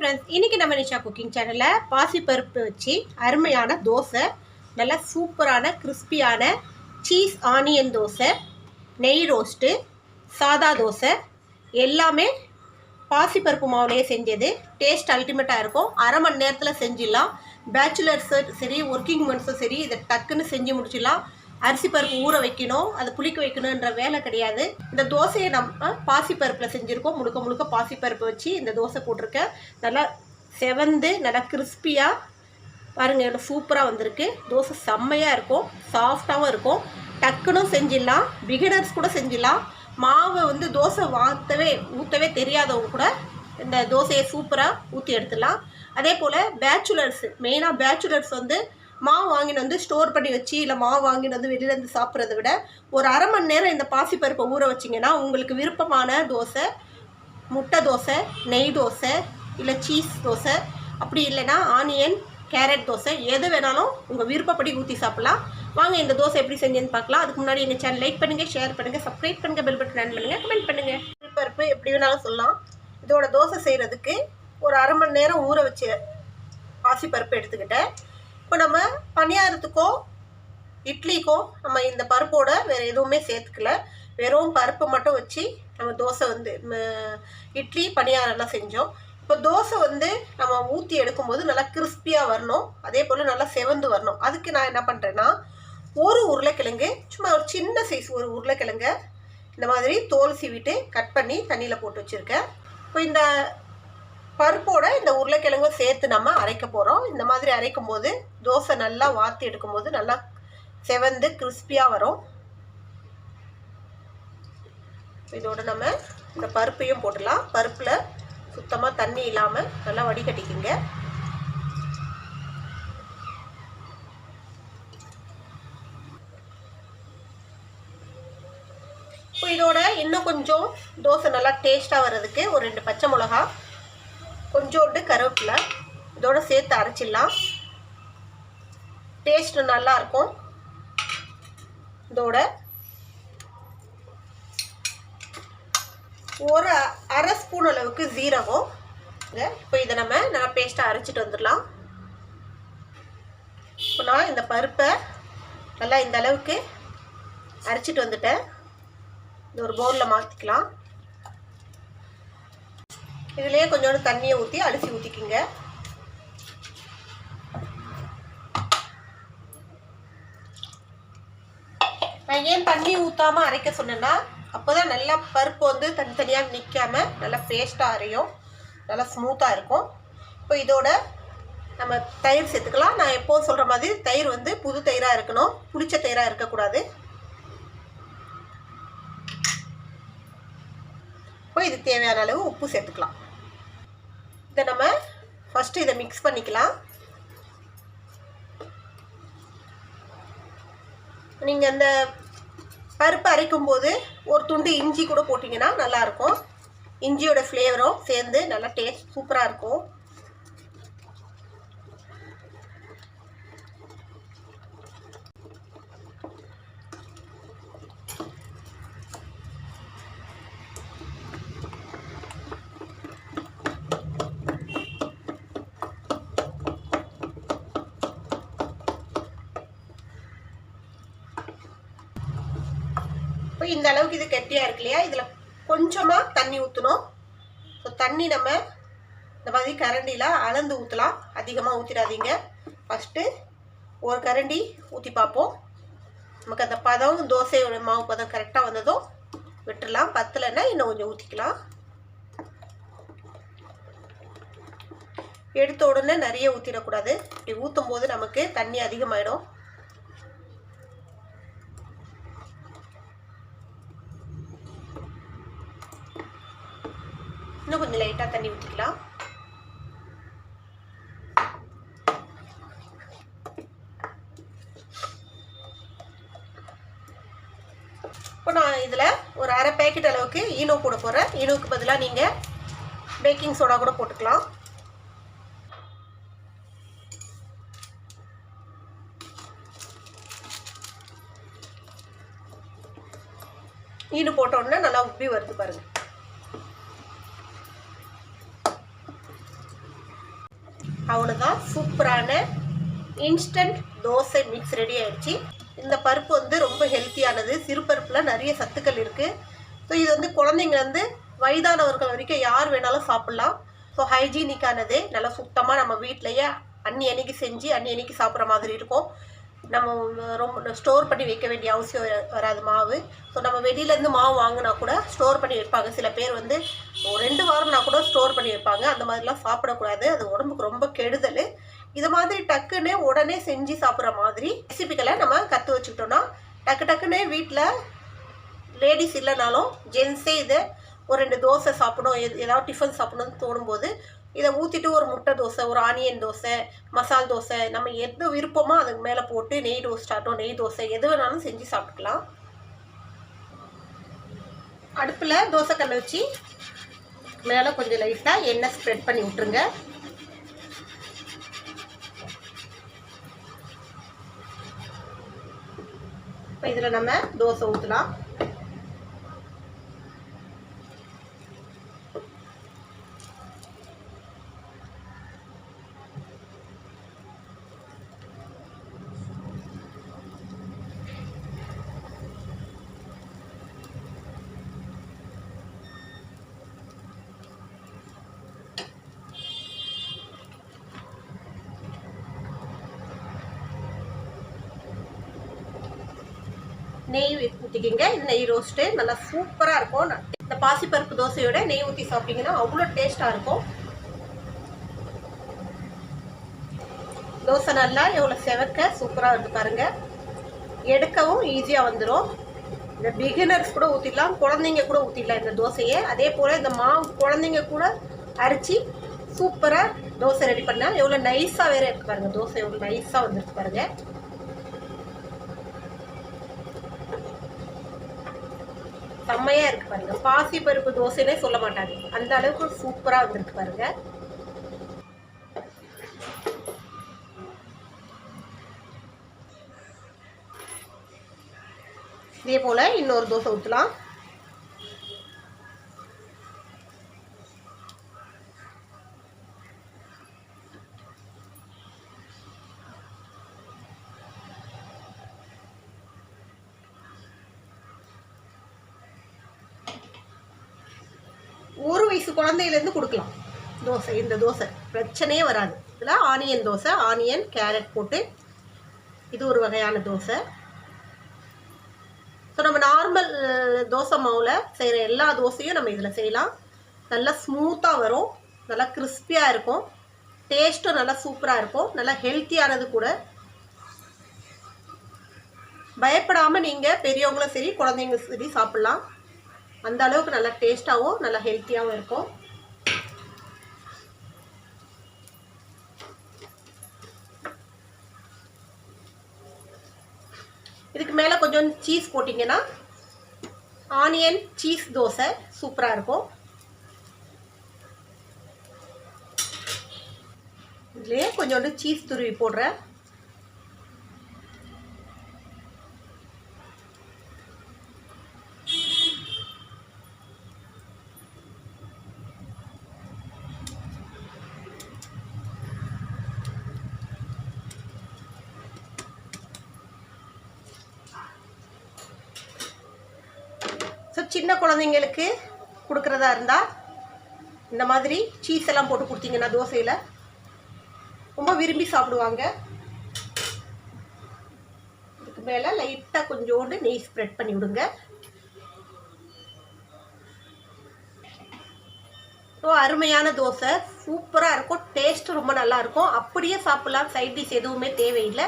Friends இன்றைக்கி நம்ம Nisha cooking சேனலில் பாசிப்பருப்பு வச்சு அருமையான தோசை நல்லா சூப்பரான கிறிஸ்பியான சீஸ் ஆனியன் தோசை நெய் ரோஸ்ட்டு சாதா தோசை எல்லாமே பாசிப்பருப்பு மாவுலேயே செஞ்சது. டேஸ்ட் அல்டிமேட்டாக இருக்கும். அரை மணி நேரத்தில் செஞ்சிடலாம். பேச்சுலர்ஸும் சரி ஒர்க்கிங் உமன்ஸும் சரி இதை டக்குன்னு செஞ்சு முடிச்சிடலாம். அரிசி பருப்பு ஊற வைக்கணும் அதை புளிக்க வைக்கணுன்ற வேலை கிடையாது. இந்த தோசையை நம்ம பாசிப்பருப்பில் செஞ்சுருக்கோம். முழுக்க முழுக்க பாசிப்பருப்பு வச்சு இந்த தோசை போட்டிருக்கேன். நல்லா செவந்து நல்லா கிறிஸ்பியாக பாருங்கள் எவ்வளோ சூப்பராக வந்திருக்கு. தோசை செம்மையாக இருக்கும் சாஃப்டாகவும் இருக்கும். டக்குனும் செஞ்சிடலாம். பிகினர்ஸ் கூட செஞ்சிடலாம். மாவை வந்து தோசை வாத்தவே ஊற்றவே தெரியாதவங்க கூட இந்த தோசையை சூப்பராக ஊற்றி எடுத்துடலாம். அதே போல் பேச்சுலர்ஸ் மெயினாக பேச்சுலர்ஸ் வந்து மாவு வாங்கிட்டு வந்து ஸ்டோர் பண்ணி வச்சு இல்லை மாவு வாங்கிட்டு வந்து வெளியிலேருந்து சாப்பிட்றத விட ஒரு அரை மணி நேரம் இந்த பாசிப்பருப்பை ஊற வச்சிங்கன்னா உங்களுக்கு விருப்பமான தோசை முட்டை தோசை நெய் தோசை இல்லை சீஸ் தோசை அப்படி இல்லைன்னா ஆனியன் கேரட் தோசை எது வேணாலும் உங்கள் விருப்பப்படி ஊற்றி சாப்பிட்லாம். வாங்க இந்த தோசை எப்படி செஞ்சேன்னு பார்க்கலாம். அதுக்கு முன்னாடி எங்கள் சேனல் லைக் பண்ணுங்கள் ஷேர் பண்ணுங்கள் சப்ஸ்கிரைப் பண்ணுங்கள் பெல் பட்டன் ஆன் பண்ணுங்கள் கமெண்ட் பண்ணுங்கள் பருப்பு எப்படி வேணாலும் சொல்லலாம். இதோட தோசை செய்கிறதுக்கு ஒரு அரை மணி நேரம் ஊற வச்சு பாசிப்பருப்பு எடுத்துக்கிட்டேன். இப்போ நம்ம பணியாரத்துக்கோ இட்லிக்கோ நம்ம இந்த பருப்போட வேறு எதுவுமே சேர்த்துக்கல. வெறும் பருப்பு மட்டும் வச்சு நம்ம தோசை வந்து இட்லி பணியாரம்லாம் செஞ்சோம். இப்போ தோசை வந்து நம்ம ஊற்றி எடுக்கும்போது நல்லா கிறிஸ்பியாக வரணும். அதே போல் நல்லா செவந்து வரணும். அதுக்கு நான் என்ன பண்ணுறேன்னா ஒரு உருளைக்கிழங்கு சும்மா ஒரு சின்ன சைஸ் ஒரு உருளைக்கிழங்க இந்த மாதிரி தோல் சீவிட்டு கட் பண்ணி தண்ணியில் போட்டு வச்சுருக்கேன். இப்போ இந்த பருப்போட இந்த உருளைக்கிழங்கும் சேர்த்து நம்ம அரைக்க போகிறோம் இந்த மாதிரி அரைக்கும் போது தோசை நல்லா வாத்தி எடுக்கும்போது நல்லா செவந்து கிறிஸ்பியாக வரும். இதோட நம்ம இந்த பருப்பையும் போட்டுடலாம். பருப்பில் சுத்தமாக தண்ணி இல்லாமல் நல்லா வடிகட்டிக்கிங்க. இப்போ இதோட இன்னும் கொஞ்சம் தோசை நல்லா டேஸ்ட்டாக வர்றதுக்கு ஒரு ரெண்டு பச்சை மிளகா கொஞ்சோண்டு கருவேப்பிலை இதோடு சேர்த்து அரைச்சிடலாம். டேஸ்ட்டு நல்லாயிருக்கும். இதோட ஒரு அரை ஸ்பூன் அளவுக்கு ஜீரகம் இப்போ இதை நம்ம நல்லா பேஸ்ட்டாக அரைச்சிட்டு வந்துடலாம். இப்போ நான் இந்த பருப்பை நல்லா இந்த அளவுக்கு அரைச்சிட்டு வந்துட்டேன். இந்த ஒரு பவுலில் மாற்றிக்கலாம் இதுலேயே கொஞ்சோண்டு தண்ணியை ஊற்றி அரிசி ஊற்றிக்கிங்க நான் ஏன் தண்ணி ஊற்றாமல் அரைக்க சொன்னேன்னா அப்போ தான் நல்லா பருப்பு வந்து தனித்தனியாக நிற்காம நல்லா பேஸ்ட்டாக அரையும். நல்லா ஸ்மூத்தாக இருக்கும். இப்போ இதோட நம்ம தயிர் சேர்த்துக்கலாம். நான் எப்போதும் சொல்கிற மாதிரி தயிர் வந்து புது தயிராக இருக்கணும். புளிச்ச தயிராக இருக்கக்கூடாது. இப்போ இது தேவையான அளவு உப்பு சேர்த்துக்கலாம். இதை நம்ம ஃபஸ்ட்டு இதை மிக்ஸ் பண்ணிக்கலாம். நீங்கள் அந்த பருப்பு அரைக்கும் போது ஒரு துண்டு இஞ்சி கூட போட்டிங்கன்னா நல்லாயிருக்கும் இஞ்சியோட ஃப்ளேவரும் சேர்ந்து நல்லா டேஸ்ட் சூப்பராக இருக்கும். அளவுக்கு இது கெட்டியாக இருக்கு இல்லையா? இதில் கொஞ்சமாக தண்ணி ஊற்றணும் ஸோ தண்ணி நம்ம இந்த மாதிரி கரண்டியில் அளந்து ஊற்றலாம் அதிகமாக ஊற்றிடாதீங்க ஃபஸ்ட்டு ஒரு கரண்டி ஊற்றி பார்ப்போம். நமக்கு அந்த பதம் தோசையோட மாவு பதம் கரெக்டாக வந்ததும் விட்டுடலாம் பத்தலைன்னா இன்னும் கொஞ்சம் ஊற்றிக்கலாம் எடுத்த உடனே நிறைய ஊற்றிடக்கூடாது இப்படி ஊற்றும் போது நமக்கு தண்ணி அதிகமாயிடும். இன்னும் கொஞ்சம் லைட்டாக தண்ணி ஊற்றிக்கலாம் இப்போ நான் இதில் ஒரு அரை பேக்கெட் அளவுக்கு ஈனோ போட போகிறேன் ஈனோவுக்கு பதிலாக நீங்கள் பேக்கிங் சோடா கூட போட்டுக்கலாம். ஈனு போட்ட உடனே நல்லா உப்பி வருது பாருங்கள் அவ்வளோதான் சூப்பரான இன்ஸ்டன்ட் தோசை மிக்ஸ் ரெடி ஆகிடுச்சு இந்த பருப்பு வந்து ரொம்ப ஹெல்த்தியானது சிறுபருப்பில் நிறைய சத்துக்கள் இருக்குது ஸோ இது வந்து குழந்தைங்க வந்து வயதானவர்கள் வரைக்கும் யார் வேணாலும் சாப்பிட்லாம். ஸோ ஹைஜீனிக்கானது நல்லா சுத்தமாக நம்ம வீட்டிலையே அன்னி அன்னைக்கு செஞ்சு அன்னி அன்னைக்கு சாப்பிட்ற மாதிரி இருக்கும். நம்ம ரொம்ப ஸ்டோர் பண்ணி வைக்க வேண்டிய அவசியம் வராது மாவு. ஸோ நம்ம வெளியிலேருந்து மாவு வாங்கினா கூட ஸ்டோர் பண்ணி வைப்பாங்க. சில பேர் வந்து ஒரு ரெண்டு வாரம்னா கூட ஸ்டோர் பண்ணி வைப்பாங்க. அந்த மாதிரிலாம் சாப்பிடக்கூடாது. அது உடம்புக்கு ரொம்ப கெடுதல். இது மாதிரி டக்குன்னு உடனே செஞ்சு சாப்பிட்ற மாதிரி ரெசிபிகளை நம்ம கற்று வச்சுக்கிட்டோம்னா டக்கு டக்குன்னு வீட்டில் லேடிஸ் இல்லைனாலும் ஜென்ஸே இதை ஒரு ரெண்டு தோசை சாப்பிடும் எது ஏதாவது டிஃபன் சாப்பிடணும்னு தோணும்போது இதை ஊற்றிட்டு ஒரு முட்டை தோசை ஒரு ஆனியன் தோசை மசால் தோசை நம்ம எது விருப்பமோ அதுக்கு மேலே போட்டு நெய் ரோஸ்ட் நெய் தோசை எது வேணாலும் செஞ்சு சாப்பிட்டுக்கலாம். அடுப்பில் தோசைக்கல்லை வச்சு மேலே கொஞ்சம் லைட்டாக எண்ணெய் ஸ்ப்ரெட் பண்ணி விட்ருங்க இப்போ இதில் நம்ம தோசை ஊற்றலாம் நெய் ஊற்றிக்கிங்க இது நெய் ரோஸ்ட்டு நல்லா சூப்பராக இருக்கும். இந்த பாசிப்பருப்பு தோசையோட நெய் ஊற்றி சாப்பிட்டீங்கன்னா அவ்வளோ டேஸ்ட்டாக இருக்கும். தோசை நல்லா எவ்வளோ செவக்க சூப்பராக இருக்கு பாருங்க. எடுக்கவும் ஈஸியாக வந்துடும் இந்த பிகினர்ஸ் கூட ஊற்றிடலாம் குழந்தைங்க கூட ஊற்றிடலாம் இந்த தோசையை. அதே போல் இந்த மாவு குழந்தைங்க கூட அரைச்சி சூப்பராக தோசை ரெடி பண்ணால் எவ்வளோ நைஸாக வேறு இருக்கு பாருங்கள் தோசை எவ்வளோ நைஸாக வந்துருக்கு பாருங்கள் செம்மையாக இருக்குது பாருங்கள் பாசி பருப்பு தோசைனே சொல்ல மாட்டாங்க. அந்த அளவுக்கு சூப்பராக வந்திருக்கு பாருங்கள் இதே போல் இன்னொரு தோசை ஊற்றலாம் ஒரு வயசு குழந்தையிலேருந்து கொடுக்கலாம். தோசை இந்த தோசை பிரச்சனையே வராது. இதில் ஆனியன் தோசை ஆனியன் கேரட் போட்டு இது ஒரு வகையான தோசை. ஸோ நம்ம நார்மல் தோசை மாவில் செய்கிற எல்லா தோசையும் நம்ம இதில் செய்யலாம். நல்லா ஸ்மூத்தாக வரும். நல்லா கிறிஸ்பியாக இருக்கும். டேஸ்ட்டும் நல்லா சூப்பராக இருக்கும். நல்லா ஹெல்த்தியானது கூட. பயப்படாமல் நீங்கள் பெரியவங்களும் சரி குழந்தைங்களும் சரி சாப்பிட்லாம். அந்த அளவுக்கு நல்லா டேஸ்ட்டாகவும் நல்லா ஹெல்த்தியாகவும் இருக்கும். இதுக்கு மேலே கொஞ்சம் சீஸ் போட்டிங்கன்னா ஆனியன் சீஸ் தோசை சூப்பராக இருக்கும். இதுலேயே கொஞ்சோண்டு சீஸ் துருவி போடுறேன். சின்ன குழந்தைங்களுக்கு கொடுக்குறதா இருந்தால் இந்த மாதிரி சீஸ் எல்லாம் போட்டு கொடுத்தீங்கன்னா தோசையில் ரொம்ப விரும்பி சாப்பிடுவாங்க. இதுக்கு மேலே லைட்டாக கொஞ்சோண்டு நெய் ஸ்ப்ரெட் பண்ணி விடுங்க. ஸோ அருமையான தோசை. சூப்பராக இருக்கும். டேஸ்ட்டு ரொம்ப நல்லா இருக்கும். அப்படியே சாப்பிட்லாம். சைட் டிஷ் எதுவுமே தேவையில்லை.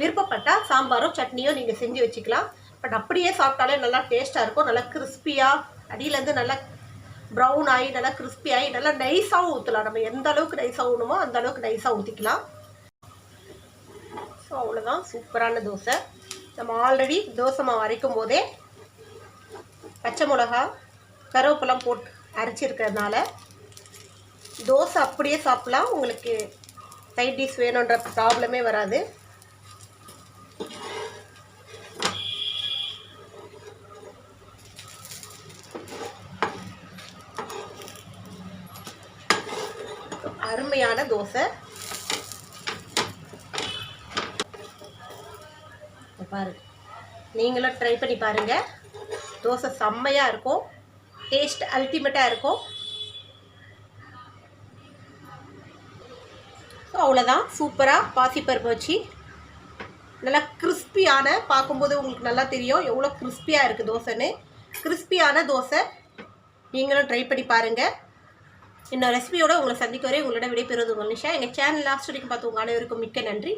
விருப்பப்பட்டால் சாம்பாரோ சட்னியோ நீங்கள் செஞ்சு வச்சுக்கலாம். பட் அப்படியே சாப்பிட்டாலே நல்லா டேஸ்ட்டாக இருக்கும். நல்லா கிறிஸ்பியாக அடியிலேருந்து நல்லா ப்ரௌன் ஆகி நல்லா கிறிஸ்பி ஆகி நல்லா நைஸாகவும் ஊற்றலாம் நம்ம எந்த அளவுக்கு நைஸாக ஊணுமோ அந்த அளவுக்கு நைஸாக ஊற்றிக்கலாம் ஸோ அவ்வளோதான் சூப்பரான தோசை. நம்ம ஆல்ரெடி தோசை மாவு அரைக்கும் போதே பச்சை மிளகா கருவேப்பெல்லாம் போட்டு அரைச்சிருக்கிறதுனால தோசை அப்படியே சாப்பிட்லாம். உங்களுக்கு சைட் டிஷ் வேணுன்ற ப்ராப்ளமே வராது. அருமையான தோசை. பாருங்க நீங்களும் ட்ரை பண்ணி பாருங்கள் தோசை செம்மையாக இருக்கும். டேஸ்ட் அல்டிமேட்டாக இருக்கும். ஸோ அவ்வளோதான் சூப்பராக பாசிப்பருப்பு வச்சு நல்லா கிறிஸ்பியான பார்க்கும்போது உங்களுக்கு நல்லா தெரியும். எவ்வளோ கிறிஸ்பியாக இருக்குது தோசைன்னு. கிறிஸ்பியான தோசை. நீங்களும் ட்ரை பண்ணி பாருங்கள் இன்னும் ரெசிபியோட உங்களை சந்திக்க வரை உங்களோட விடைபெறுவது உங்கள் நிஷா எங்கள் சேனல் லாஸ்ட் வரைக்கும் பார்த்து உங்கள் அனைவருக்கும் மிக்க நன்றி.